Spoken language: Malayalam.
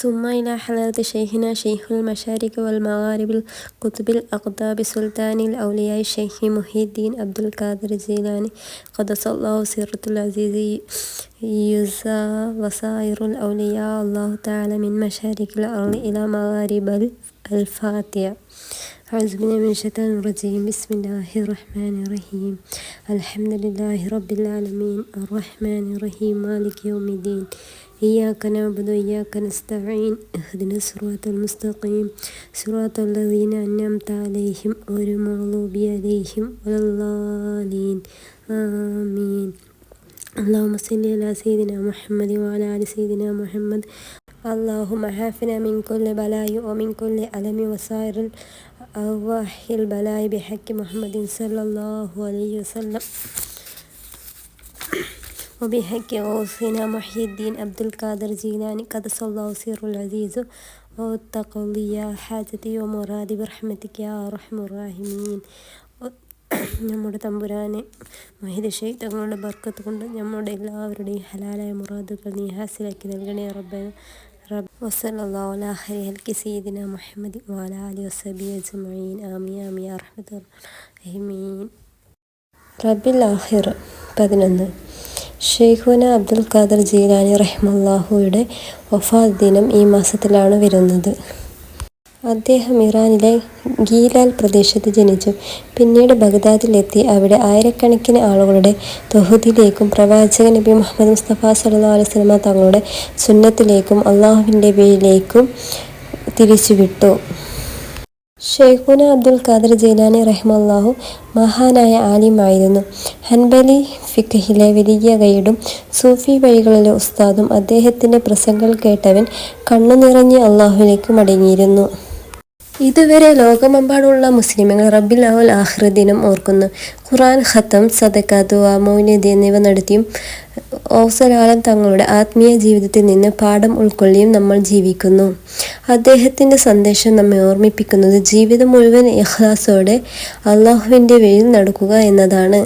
ثم إلى حضرة شيخنا شيخ المشارق والمغارب القطب الأقطاب سلطان الأولياء الشيخ محي الدين عبد القادر الجيلاني. قدس الله سرة العزيز يزا وسائر الأولياء. الله تعالى من مشارق الأرض إلى مغارب الفاتحة. أعوذ بالله من الشيطان الرجيم. بسم الله الرحمن الرحيم. الحمد لله رب العالمين. الرحمن الرحيم. مالك يوم الدين. إياك نعبد وإياك نستعين اهدنا الصراط المستقيم صراط الذين أنعمت عليهم غير المغضوب عليهم ولا الضالين آمين اللهم صل على سيدنا محمد وعلى آل سيدنا محمد اللهم عافنا من كل بلاء ومن كل ألم وسائر الأرواح البلاء بحق محمد صلى الله عليه وسلم وبحق غوثنا محي الدين عبد القادر جيلاني قدس الله سر العزيز وتقضي يا حاجتي ومرادي برحمتك يا أرحم الراحمين നമ്മുടെ തമ്പുരാനെ മഹിത ഷെയ്ഖ് തങ്ങളുടെ ബർക്കത്ത് കൊണ്ട് നമ്മുടെ എല്ലാവരുടെയും ഹലാലായ മുറാദുകൾ നീ ഹാസിലാക്കി നൽകണേ റബ്ബന റബ്ബ് വസല്ലല്ലാഹു അലാ ഖൈരി ഹൽക്കി സയ്യിദിന മുഹമ്മദ് വഅല ആലിഹി വസഹബിഹി അജ്മഈൻ ആമീൻ ആമീൻ യാ റഹ്മത്തുർ റഹീമീൻ റബ്ബിൽ ആഖിർ പതിനൊന്ന് ഷെയ്ഖുന അബ്ദുൽ ഖാദർ ജീലാനി റഹ്മല്ലാഹുയുടെ വഫാത്ത് ദിനം ഈ മാസത്തിലാണ് വരുന്നത്. അദ്ദേഹം ഇറാനിലെ ഗീലാൽ പ്രദേശത്ത് ജനിച്ചു. പിന്നീട് ബഗ്ദാദിലെത്തി. അവിടെ ആയിരക്കണക്കിന് ആളുകളുടെ തൊഹുദിലേക്കും പ്രവാചകൻ നബി മുഹമ്മദ് മുസ്തഫ സല്ലാ അലൈവലമ തങ്ങളുടെ സുന്നത്തിലേക്കും അള്ളാഹുവിന്റെ പേരിലേക്കും തിരിച്ചുവിട്ടു. ഷെയ്ഖുന അബ്ദുൽ ഖാദർ ജൈലാനി റഹ്മല്ലാഹു മഹാനായ ആലിമായിരുന്നു. ഹൻബലി ഫിഖഹിലെ വലിയ ഗൈഡും സൂഫി വഴികളിലെ ഉസ്താദും അദ്ദേഹത്തിന്റെ പ്രസംഗങ്ങൾ കേട്ടവൻ കണ്ണു നിറഞ്ഞ് അള്ളാഹുവിലേക്ക് മടങ്ങിയിരുന്നു. ഇതുവരെ ലോകമെമ്പാടുള്ള മുസ്ലിമുകൾ റബ്ബിൽ അവൽ ആഹ്റദിനം ഓർക്കുന്നു. ഖുറാൻ ഖത്തം സദക്ക ദുവ മൗനദി എന്നിവ നടത്തിയും ഔസലാലം തങ്ങളുടെ ആത്മീയ ജീവിതത്തിൽ നിന്ന് പാഠം ഉൾക്കൊള്ളിയും നമ്മൾ ജീവിക്കുന്നു. അദ്ദേഹത്തിന്റെ സന്ദേശം നമ്മെ ഓർമ്മിപ്പിക്കുന്നത് ജീവിതം മുഴുവൻ ഇഹ്ലാസോടെ അള്ളാഹുവിന്റെ വഴിയിൽ നടക്കുക എന്നതാണ്.